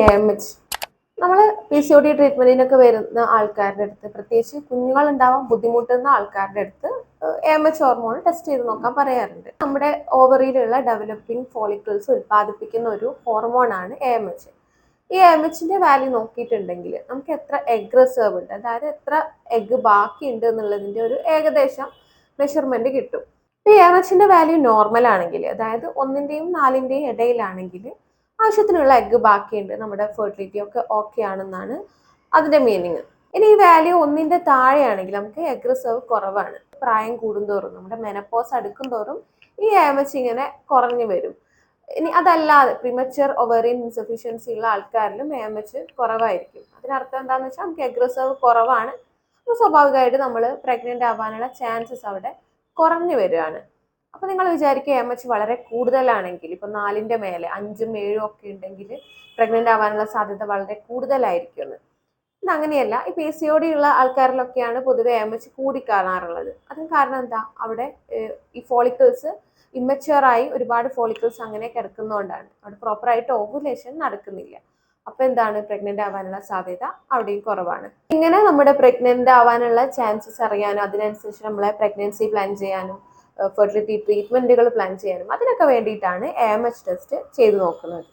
A H നമ്മൾ P C O D ട്രീറ്റ്മെന്റിനൊക്കെ വരുന്ന ആൾക്കാരുടെ അടുത്ത് പ്രത്യേകിച്ച് കുഞ്ഞുങ്ങൾ ഉണ്ടാവാൻ ബുദ്ധിമുട്ടുന്ന ആൾക്കാരുടെ അടുത്ത് എ എച്ച് ഹോർമോൺ ടെസ്റ്റ് ചെയ്ത് നോക്കാൻ പറയാറുണ്ട്. നമ്മുടെ ഓവറിയിലുള്ള ഡെവലപ്പിംഗ് ഫോളിക്കിൾസ് ഉൽപ്പാദിപ്പിക്കുന്ന ഒരു ഹോർമോണാണ് എ എം എച്ച് ഈ എ എം എച്ചിന്റെ വാല്യൂ നോക്കിയിട്ടുണ്ടെങ്കിൽ നമുക്ക് എത്ര എഗ് റിസേർവ് ഉണ്ട് അതായത് എത്ര എഗ് ബാക്കിയുണ്ട് എന്നുള്ളതിന്റെ ഒരു ഏകദേശം മെഷർമെന്റ് കിട്ടും. ഈ എം എച്ചിന്റെ വാല്യൂ നോർമൽ ആണെങ്കിൽ അതായത് ഒന്നിന്റെയും നാലിന്റെയും ഇടയിലാണെങ്കിൽ ആവശ്യത്തിനുള്ള എഗ്ഗ് ബാക്കിയുണ്ട്. നമ്മുടെ ഫെർട്ടിലിറ്റി ഒക്കെ ഓക്കെ ആണെന്നാണ് അതിന്റെ മീനിങ് ഇനി ഈ വാല്യൂ ഒന്നിന്റെ താഴെയാണെങ്കിൽ നമുക്ക് എഗ് റിസർവ് കുറവാണ്. പ്രായം കൂടുന്തോറും നമ്മുടെ മെനപ്പോസ് അടുക്കും തോറും ഈ എം എച്ച് ഇങ്ങനെ കുറഞ്ഞു വരും. ഇനി അതല്ലാതെ പ്രിമച്ചർ ഒവറിയൻ ഇൻസഫിഷ്യൻസി ഉള്ള ആൾക്കാരിലും എം എച്ച് കുറവായിരിക്കും. അതിനർത്ഥം എന്താണെന്ന് വെച്ചാൽ നമുക്ക് എഗ് റിസർവ് കുറവാണ്. സ്വാഭാവികമായിട്ട് നമ്മൾ പ്രഗ്നന്റ് ആവാനുള്ള ചാൻസസ് അവിടെ കുറഞ്ഞു വരികയാണ്. അപ്പോൾ നിങ്ങൾ വിചാരിക്കുക എം എച്ച് വളരെ കൂടുതലാണെങ്കിൽ ഇപ്പം നാലിന്റെ മേലെ അഞ്ചും ഏഴും ഒക്കെ ഉണ്ടെങ്കിൽ പ്രഗ്നന്റ് ആവാനുള്ള സാധ്യത വളരെ കൂടുതലായിരിക്കും എന്ന് ഇത് അങ്ങനെയല്ല ഈ പി സി ഒ ഉള്ള ആൾക്കാരിലൊക്കെയാണ് പൊതുവെ എം എച്ച് കൂടിക്കാണാറുള്ളത്. അതിന് കാരണം എന്താ? അവിടെ ഈ ഫോളിക്കിൾസ് ഇമ്മച്ചുവറായി ഒരുപാട് ഫോളിക്കിൾസ് അങ്ങനെ കിടക്കുന്നതുകൊണ്ടാണ് അവിടെ പ്രോപ്പറായിട്ട് ഓവുലേഷൻ നടക്കുന്നില്ല. അപ്പൊ എന്താണ് പ്രഗ്നന്റ് ആവാനുള്ള സാധ്യത? അവിടെയും കുറവാണ്. ഇങ്ങനെ നമ്മുടെ പ്രഗ്നന്റ് ആവാനുള്ള ചാൻസസ് അറിയാനും അതിനനുസരിച്ച് നമ്മളെ പ്രഗ്നൻസി പ്ലാൻ ചെയ്യാനും ഫെർട്ടിലിറ്റി ട്രീറ്റ്മെന്റുകൾ പ്ലാൻ ചെയ്യാനും അതിനൊക്കെ വേണ്ടിയിട്ടാണ് എ എം എച്ച് ടെസ്റ്റ് ചെയ്തു നോക്കുന്നത്.